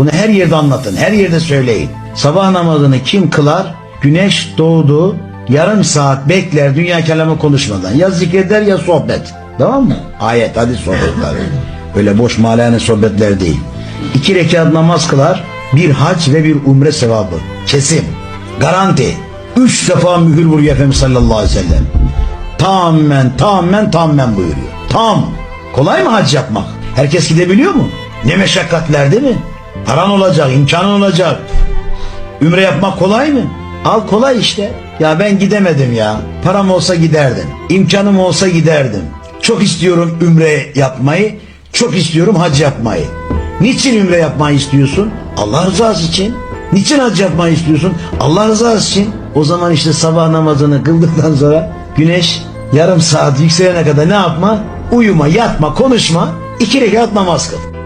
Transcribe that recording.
Bunu her yerde anlatın, her yerde söyleyin. Sabah namazını kim kılar? Güneş doğdu, yarım saat bekler dünya kelamı konuşmadan. Ya zikreder ya sohbet. Tamam mı? Ayet, hadis sohbetler. Öyle boş malane sohbetler değil. İki rekat namaz kılar, bir hac ve bir umre sevabı. Kesin. Garanti. Üç defa mühür vuruyor Efendimiz sallallahu aleyhi ve sellem. Tamamen, tamamen, tamamen buyuruyor. Tam. Kolay mı hac yapmak? Herkes gidebiliyor mu? Ne meşakkatler değil mi? Paran olacak, imkanın olacak. Ümre yapmak kolay mı? Al kolay işte. Ya ben gidemedim ya. Param olsa giderdim. İmkanım olsa giderdim. Çok istiyorum ümre yapmayı. Çok istiyorum hac yapmayı. Niçin ümre yapmayı istiyorsun? Allah rızası için. Niçin hac yapmayı istiyorsun? Allah rızası için. O zaman işte sabah namazını kıldıktan sonra güneş yarım saat yükselene kadar ne yapma? Uyuma, yatma, konuşma. iki rekat namaz kıl.